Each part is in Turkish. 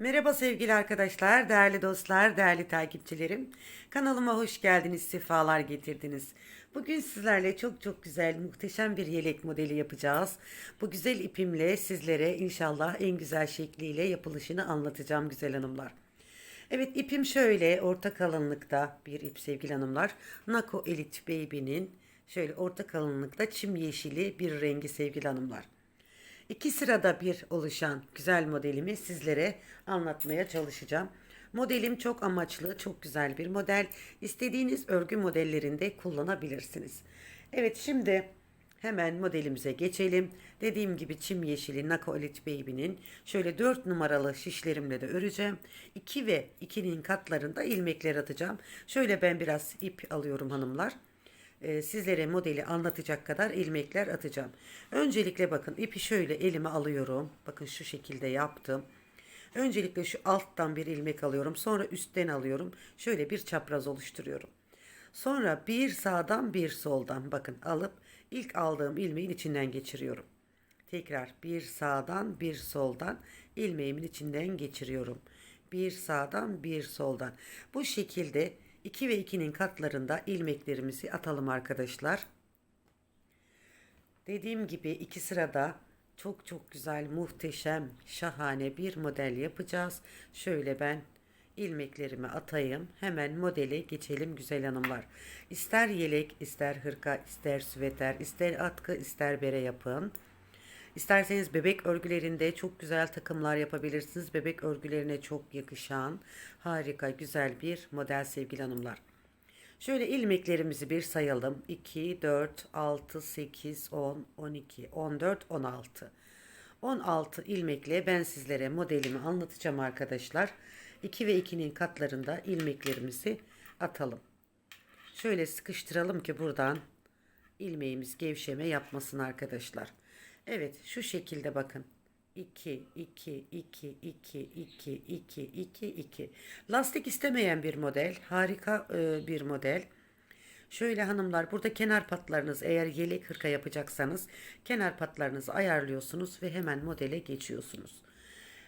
Merhaba sevgili arkadaşlar, değerli dostlar, değerli takipçilerim. Kanalıma hoş geldiniz, sefalar getirdiniz. Bugün sizlerle çok çok güzel, muhteşem bir yelek modeli yapacağız. Bu güzel ipimle sizlere inşallah en güzel şekliyle yapılışını anlatacağım güzel hanımlar. Evet ipim şöyle orta kalınlıkta bir ip sevgili hanımlar. Nako Elite Baby'nin şöyle orta kalınlıkta çim yeşili bir rengi sevgili hanımlar. İki sırada bir oluşan güzel modelimi sizlere anlatmaya çalışacağım. Modelim çok amaçlı, çok güzel bir model. İstediğiniz örgü modellerinde kullanabilirsiniz. Evet şimdi hemen modelimize geçelim. Dediğim gibi çim yeşili Nako Elite Baby'nin şöyle 4 numaralı şişlerimle de öreceğim. 2 ve 2'nin katlarında ilmekler atacağım. Şöyle ben biraz ip alıyorum hanımlar e, sizlere modeli anlatacak kadar ilmekler atacağım. Öncelikle bakın ipi şöyle elime alıyorum. Bakın şu şekilde yaptım. Öncelikle şu alttan bir ilmek alıyorum. Sonra üstten alıyorum. Şöyle bir çapraz oluşturuyorum. Sonra bir sağdan bir soldan bakın alıp ilk aldığım ilmeğin içinden geçiriyorum. Tekrar bir sağdan bir soldan ilmeğimin içinden geçiriyorum. Bir sağdan bir soldan. Bu şekilde 2 ve 2'nin katlarında ilmeklerimizi atalım arkadaşlar. Dediğim gibi iki sırada çok çok güzel, muhteşem, şahane bir model yapacağız. Şöyle ben ilmeklerimi atayım. Hemen modele geçelim güzel hanımlar. İster yelek, ister hırka, ister süveter, ister atkı, ister bere yapın. İsterseniz bebek örgülerinde çok güzel takımlar yapabilirsiniz. Bebek örgülerine çok yakışan harika güzel bir model sevgili hanımlar. Şöyle ilmeklerimizi bir sayalım. 2, 4, 6, 8, 10, 12, 14, 16. 16 ilmekle ben sizlere modelimi anlatacağım arkadaşlar. 2 ve 2'nin katlarında ilmeklerimizi atalım. Şöyle sıkıştıralım ki buradan ilmeğimiz gevşeme yapmasın arkadaşlar. Evet şu şekilde bakın. 2 2 2 2 2 2 2 2 lastik istemeyen bir model harika e, bir model. Şöyle hanımlar burada kenar patlarınız eğer yelek hırka yapacaksanız kenar patlarınızı ayarlıyorsunuz ve hemen modele geçiyorsunuz.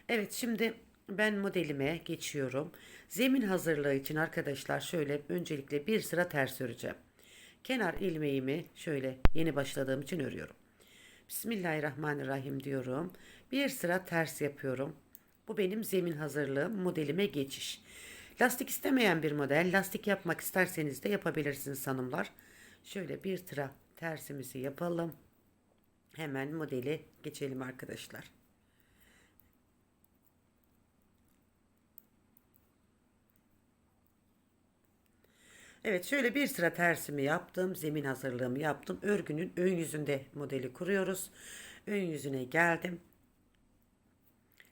Evet şimdi ben modelime geçiyorum. Zemin hazırlığı için arkadaşlar şöyle öncelikle bir sıra ters öreceğim. Kenar ilmeğimi şöyle yeni başladığım için örüyorum Bismillahirrahmanirrahim diyorum. Bir sıra ters yapıyorum. Bu benim zemin hazırlığım, modelime geçiş. Lastik istemeyen bir model. Lastik yapmak isterseniz de yapabilirsiniz hanımlar. Şöyle bir sıra tersimizi yapalım. Hemen modeli geçelim arkadaşlar. Evet şöyle bir sıra tersimi yaptım. Zemin hazırlığımı yaptım. Örgünün ön yüzünde modeli kuruyoruz. Ön yüzüne geldim.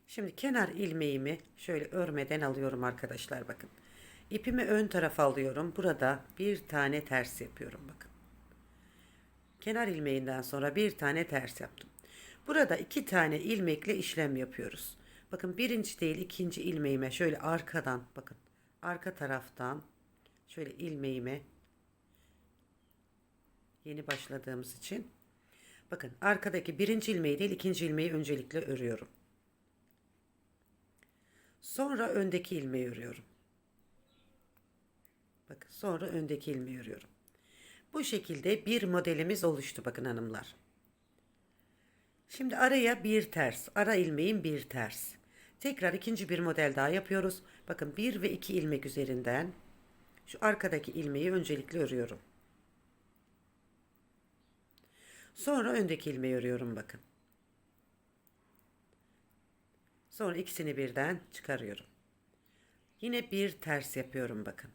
Şimdi kenar ilmeğimi şöyle örmeden alıyorum arkadaşlar bakın. İpimi ön tarafa alıyorum. Burada bir tane ters yapıyorum bakın. Kenar ilmeğinden sonra bir tane ters yaptım. Burada iki tane ilmekle işlem yapıyoruz. Bakın birinci değil ikinci ilmeğime şöyle arkadan bakın. Arka taraftan şöyle ilmeğime yeni başladığımız için bakın arkadaki birinci ilmeği değil ikinci ilmeği öncelikle örüyorum. Sonra öndeki ilmeği örüyorum. Bakın sonra öndeki ilmeği örüyorum. Bu şekilde bir modelimiz oluştu bakın hanımlar. Şimdi araya bir ters, ara ilmeğin bir ters. Tekrar ikinci bir model daha yapıyoruz. Bakın bir ve iki ilmek üzerinden şu arkadaki ilmeği öncelikle örüyorum. Sonra öndeki ilmeği örüyorum bakın. Sonra ikisini birden çıkarıyorum. Yine bir ters yapıyorum bakın.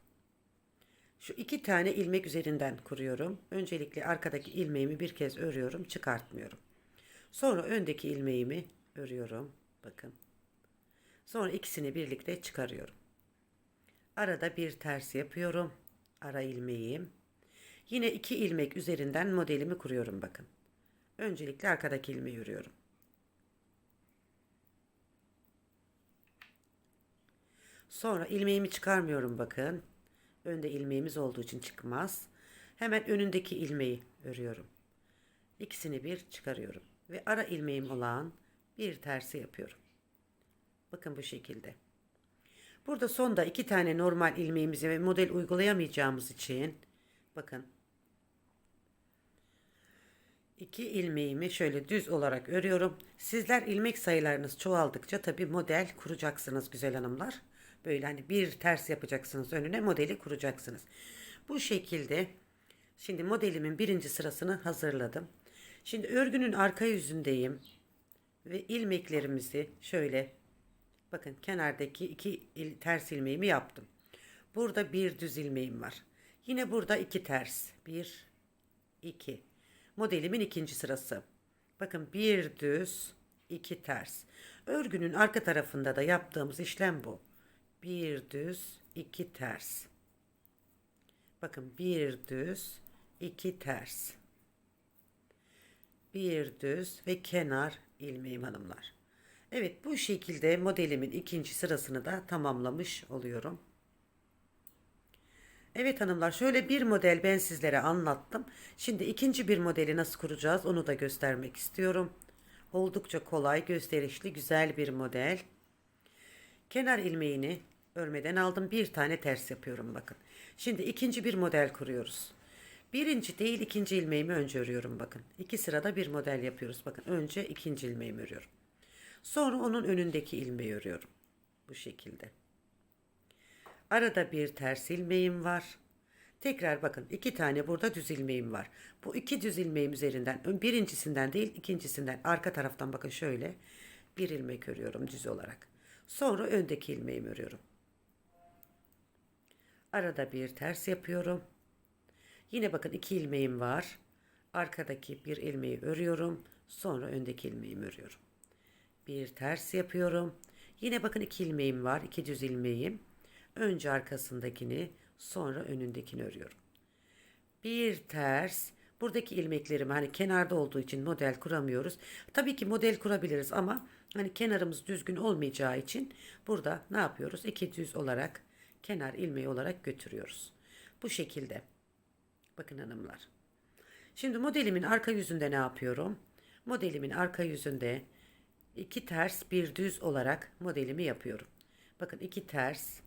Şu iki tane ilmek üzerinden kuruyorum. Öncelikle arkadaki ilmeğimi bir kez örüyorum, çıkartmıyorum. Sonra öndeki ilmeğimi örüyorum. Bakın. Sonra ikisini birlikte çıkarıyorum. Arada bir ters yapıyorum. Ara ilmeğim. Yine iki ilmek üzerinden modelimi kuruyorum bakın. Öncelikle arkadaki ilmeği örüyorum. Sonra ilmeğimi çıkarmıyorum bakın. Önde ilmeğimiz olduğu için çıkmaz. Hemen önündeki ilmeği örüyorum. İkisini bir çıkarıyorum ve ara ilmeğim olan bir tersi yapıyorum. Bakın bu şekilde. Burada sonda iki tane normal ilmeğimizi ve model uygulayamayacağımız için bakın iki ilmeğimi şöyle düz olarak örüyorum. Sizler ilmek sayılarınız çoğaldıkça tabi model kuracaksınız güzel hanımlar. Böyle hani bir ters yapacaksınız önüne modeli kuracaksınız. Bu şekilde şimdi modelimin birinci sırasını hazırladım. Şimdi örgünün arka yüzündeyim ve ilmeklerimizi şöyle bakın kenardaki iki il, ters ilmeğimi yaptım. Burada bir düz ilmeğim var. Yine burada iki ters. Bir, iki. Modelimin ikinci sırası. Bakın bir düz, iki ters. Örgünün arka tarafında da yaptığımız işlem bu. Bir düz, iki ters. Bakın bir düz, iki ters. Bir düz ve kenar ilmeğim hanımlar. Evet bu şekilde modelimin ikinci sırasını da tamamlamış oluyorum. Evet hanımlar şöyle bir model ben sizlere anlattım. Şimdi ikinci bir modeli nasıl kuracağız onu da göstermek istiyorum. Oldukça kolay, gösterişli, güzel bir model. Kenar ilmeğini örmeden aldım. Bir tane ters yapıyorum bakın. Şimdi ikinci bir model kuruyoruz. Birinci değil ikinci ilmeğimi önce örüyorum bakın. İki sırada bir model yapıyoruz. Bakın önce ikinci ilmeğimi örüyorum. Sonra onun önündeki ilmeği örüyorum. Bu şekilde. Arada bir ters ilmeğim var. Tekrar bakın iki tane burada düz ilmeğim var. Bu iki düz ilmeğim üzerinden birincisinden değil ikincisinden arka taraftan bakın şöyle bir ilmek örüyorum düz olarak. Sonra öndeki ilmeğimi örüyorum. Arada bir ters yapıyorum. Yine bakın iki ilmeğim var. Arkadaki bir ilmeği örüyorum. Sonra öndeki ilmeğimi örüyorum. Bir ters yapıyorum. Yine bakın iki ilmeğim var. iki düz ilmeğim. Önce arkasındakini sonra önündekini örüyorum. Bir ters. Buradaki ilmeklerim hani kenarda olduğu için model kuramıyoruz. Tabii ki model kurabiliriz ama hani kenarımız düzgün olmayacağı için burada ne yapıyoruz? İki düz olarak kenar ilmeği olarak götürüyoruz. Bu şekilde. Bakın hanımlar. Şimdi modelimin arka yüzünde ne yapıyorum? Modelimin arka yüzünde iki ters bir düz olarak modelimi yapıyorum. Bakın iki ters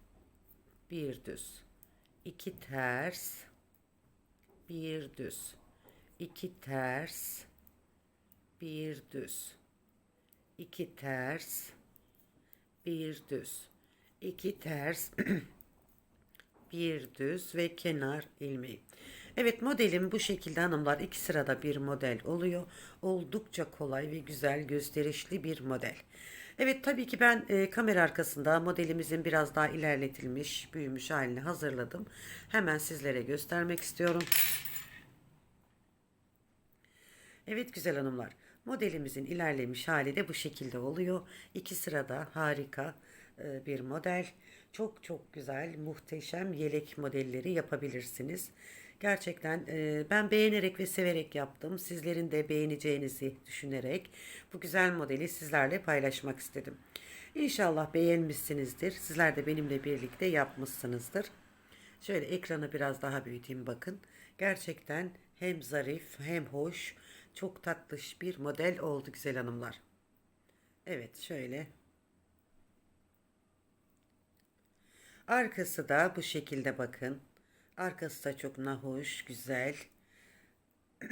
bir düz. iki ters bir düz. iki ters bir düz. iki ters bir düz. iki ters bir düz ve kenar ilmeği. Evet modelim bu şekilde hanımlar iki sırada bir model oluyor. Oldukça kolay ve güzel gösterişli bir model. Evet tabii ki ben e, kamera arkasında modelimizin biraz daha ilerletilmiş, büyümüş halini hazırladım. Hemen sizlere göstermek istiyorum. Evet güzel hanımlar. Modelimizin ilerlemiş hali de bu şekilde oluyor. İki sırada harika e, bir model. Çok çok güzel, muhteşem yelek modelleri yapabilirsiniz. Gerçekten e, ben beğenerek ve severek yaptım. Sizlerin de beğeneceğinizi düşünerek bu güzel modeli sizlerle paylaşmak istedim. İnşallah beğenmişsinizdir. Sizler de benimle birlikte yapmışsınızdır. Şöyle ekranı biraz daha büyüteyim bakın. Gerçekten hem zarif hem hoş, çok tatlış bir model oldu güzel hanımlar. Evet şöyle. Arkası da bu şekilde bakın. Arkası da çok nahoş, güzel.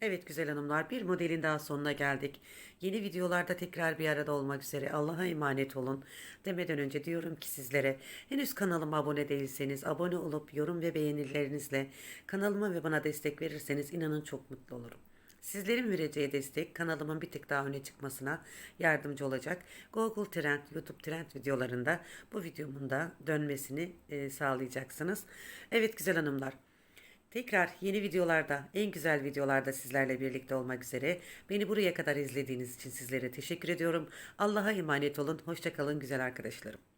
evet güzel hanımlar bir modelin daha sonuna geldik. Yeni videolarda tekrar bir arada olmak üzere Allah'a emanet olun. Demeden önce diyorum ki sizlere henüz kanalıma abone değilseniz abone olup yorum ve beğenilerinizle kanalıma ve bana destek verirseniz inanın çok mutlu olurum. Sizlerin vereceği destek kanalımın bir tık daha öne çıkmasına yardımcı olacak. Google Trend, YouTube Trend videolarında bu videomun da dönmesini e, sağlayacaksınız. Evet güzel hanımlar. Tekrar yeni videolarda, en güzel videolarda sizlerle birlikte olmak üzere. Beni buraya kadar izlediğiniz için sizlere teşekkür ediyorum. Allah'a emanet olun. Hoşçakalın güzel arkadaşlarım.